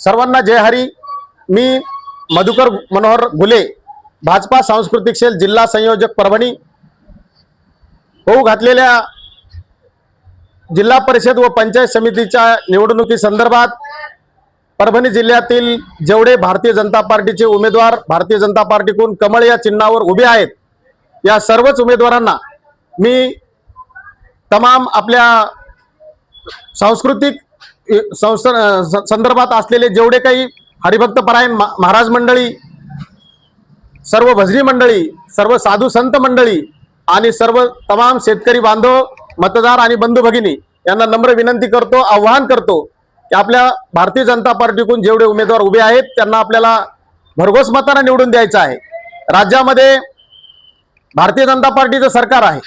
सर्वांना जय हरी. मी मधुकर मनोहर घुले भाजपा सांस्कृतिक सेल जिल्हा संयोजक परभणी. होऊ घातलेल्या जिल्हा परिषद व पंचायत समितीच्या निवडणुकी संदर्भात परभणी जिल्ह्यातील जेवढे भारतीय जनता पार्टीचे उमेदवार भारतीय जनता पार्टीकडून कमळ या चिन्हावर उभे आहेत या सर्वच उमेदवारांना मी तमाम आपल्या सांस्कृतिक संस्था स- संदर्भात असलेले जेवढे काही हरिभक्त परायण महाराज मंडळी सर्व भजनी मंडळी सर्व साधू संत मंडळी आणि सर्व तमाम शेतकरी बांधव मतदार आणि बंधू भगिनी यांना नम्र विनंती करतो आव्हान करतो की आपल्या भारतीय जनता पार्टीकडून जेवढे उमेदवार उभे आहेत त्यांना आपल्याला भरघोस मतांना निवडून द्यायचं आहे. राज्यामध्ये भारतीय जनता पार्टीचं सरकार आहे.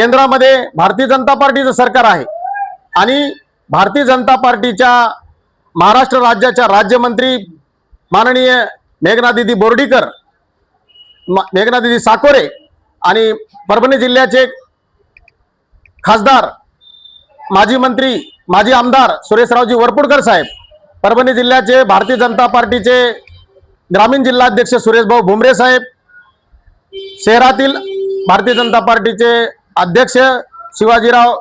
केंद्रामध्ये भारतीय जनता पार्टीचं सरकार आहे. आणि भारतीय जनता पार्टीच्या महाराष्ट्र राज्याच्या राज्यमंत्री माननीय मेघनादिदी बोर्डीकर म- साकोरे आणि परभणी जिल्ह्याचे खासदार माजी मंत्री माजी आमदार सुरेशरावजी वरपुडकर साहेब परभणी जिल्ह्याचे भारतीय जनता पार्टीचे ग्रामीण जिल्हाध्यक्ष सुरेशभाऊ भुमरे साहेब शहरातील भारतीय जनता पार्टीचे अध्यक्ष शिवाजीराव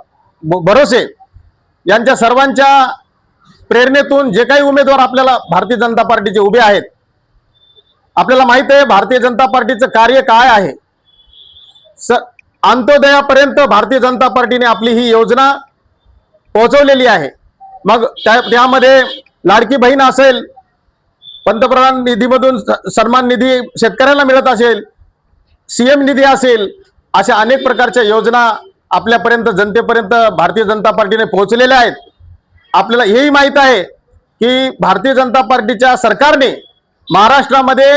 भरोसे यांच्या सर्वांच्या प्रेरणेतून जे काही उमेदवार आपल्याला भारतीय जनता पार्टीचे उभे आहेत आपल्याला माहीत आहे भारतीय जनता पार्टीचं कार्य काय आहे. स अंत्योदयापर्यंत भारतीय जनता पार्टीने आपली ही योजना पोहोचवलेली आहे. मग त्या त्यामध्ये लाडकी बहीण असेल पंतप्रधान निधीमधून स- सन्मान निधी शेतकऱ्यांना मिळत असेल सीएम निधी असेल अशा अनेक प्रकारच्या योजना आपल्यापर्यंत जनतेपर्यंत भारतीय जनता पार्टीने पोहोचलेल्या आहेत. आपल्याला हेही माहीत आहे की भारतीय जनता पार्टीच्या सरकारने महाराष्ट्रामध्ये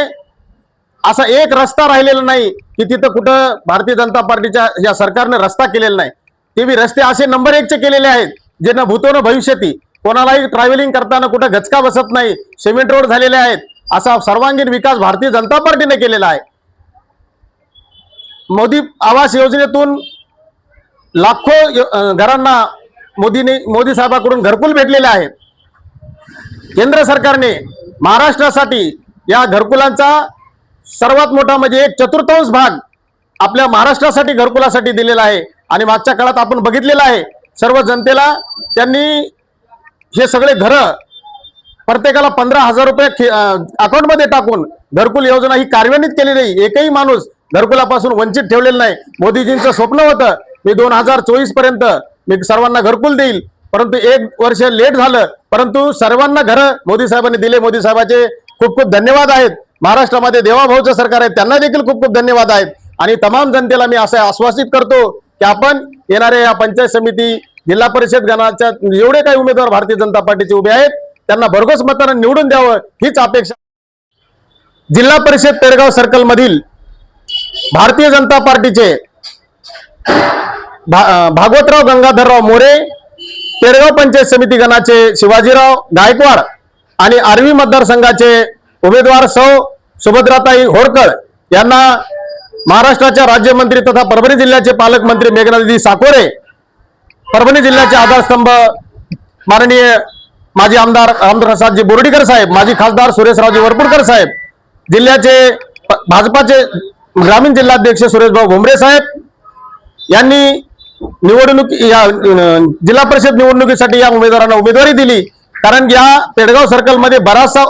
असा एक रस्ता राहिलेला नाही की तिथं कुठं भारतीय जनता पार्टीच्या या सरकारने रस्ता केलेला नाही. ते बी रस्ते असे नंबर एकचे केलेले आहेत जे न भूतो न भविष्यती. कोणालाही ट्रॅव्हलिंग करताना कुठं गचका बसत नाही सिमेंट रोड झालेले आहेत. असा सर्वांगीण विकास भारतीय जनता पार्टीने केलेला आहे. मोदी आवास योजनेतून लाखो यो- घरांना मोदीने मोदी साहेबांकडून घरकुल भेटलेले आहेत केंद्र सरकारने महाराष्ट्रासाठी या घरकुलांचा सर्वात मोठा म्हणजे एक चतुर्थांश भाग आपल्या महाराष्ट्रासाठी घरकुलासाठी दिलेला आहे. आणि मागच्या काळात आपण बघितलेलं आहे सर्व जनतेला त्यांनी हे सगळे घरं प्रत्येकाला पंधरा हजार रुपये खे- अकाउंटमध्ये टाकून घरकुल योजना ही कार्यान्वित केली नाही. एकही माणूस घरकुलापासून वंचित ठेवलेला नाही. मोदीजींचं स्वप्न होतं मी दोन हजार चोवीसपर्यंत मी सर्वांना घरकुल देईल. परंतु एक वर्ष लेट झालं. परंतु सर्वांना घरं मोदी साहेबांनी दिले. मोदी साहेबांचे खूप खूप धन्यवाद आहेत. महाराष्ट्रामध्ये देवाभाऊचं सरकार आहे. त्यांना देखील खूप खूप धन्यवाद आहेत. आणि तमाम जनतेला मी असं आश्वासित करतो की आपण येणाऱ्या या पंचायत समिती जिल्हा परिषद गणाच्या एवढे काही उमेदवार भारतीय जनता पार्टीचे उभे आहेत. त्यांना भरघोस मतानं निवडून द्यावं हीच अपेक्षा. जिल्हा परिषद पेडगाव सर्कल मधील भारतीय जनता पार्टीचे भा- भागवतराव गंगाधरराव मोरे पेडगाव पंचायत समिती गणाचे शिवाजीराव गायकवाड आणि आर्वी मतदारसंघाचे उमेदवार सौ सुभद्राताई होरकर यांना महाराष्ट्राच्या राज्यमंत्री तथा परभणी जिल्ह्याचे पालकमंत्री मेघनादिदी साकोरे परभणी जिल्ह्याचे आधारस्तंभ माननीय माजी आमदार रामप्रसादजी बोर्डीकर साहेब माजी खासदार सुरेशरावजी वरपुडकर साहेब जिल्ह्याचे भाजपाचे ग्रामीण जिल्हाध्यक्ष सुरेशभाऊ भुमरे साहेब यांनी निवडणूक या जिल्हा परिषद निवडणुकीसाठी या उमेदवारांना उमेदवारी दिली. कारण या पेडगाव सर्कलमध्ये बराचसा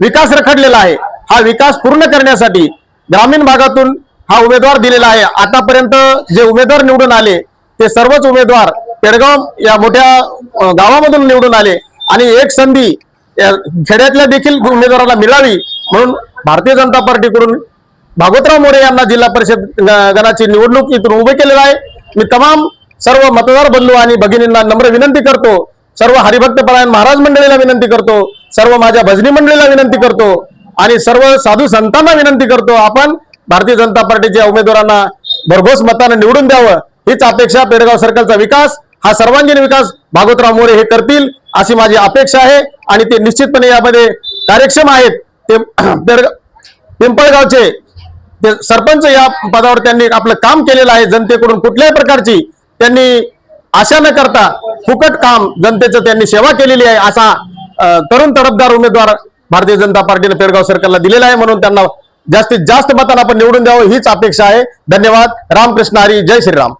विकास रखडलेला आहे. हा विकास पूर्ण करण्यासाठी ग्रामीण भागातून हा उमेदवार दिलेला आहे. आतापर्यंत जे उमेदवार निवडून आले ते सर्वच उमेदवार पेडगाव या मोठ्या गावामधून निवडून आले. आणि एक संधी या खेड्यातल्या देखील उमेदवाराला मिळावी म्हणून भारतीय जनता पार्टीकडून भागवतराव मोरे यांना जिल्हा परिषद ग- गणाची निवडणूक इथून उभे केलेलं आहे. मी तमाम सर्व मतदार बंधू आणि भगिनींना नम्र विनंती करतो. सर्व हरिभक्तपरायण महाराज मंडळीला विनंती करतो. सर्व माझ्या भजनी मंडळीला विनंती करतो. आणि सर्व साधू संतांना विनंती करतो. आपण भारतीय जनता पार्टीच्या उमेदवारांना भरघोस मतानं निवडून द्यावं. हीच अपेक्षा पेडगाव सर्कलचा विकास हा सर्वांगीण विकास भागवतराव मोरे हे करतील अशी माझी अपेक्षा आहे. आणि ते निश्चितपणे यामध्ये कार्यक्षम आहेत. ते पिंपळगावचे ते सरपंच या पदावर त्यांनी आपलं काम केलेलं आहे जनतेकडून कुठल्याही प्रकारची त्यांनी आशा न करता फुकट काम जनतेचं त्यांनी सेवा केलेली आहे असा तरुण तडफदार उमेदवार भारतीय जनता पार्टीने पेडगाव सरकारला दिलेला आहे म्हणून त्यांना जास्तीत जास्त मतांना आपण निवडून द्यावं हीच अपेक्षा आहे. धन्यवाद. रामकृष्ण हरी. जय श्रीराम.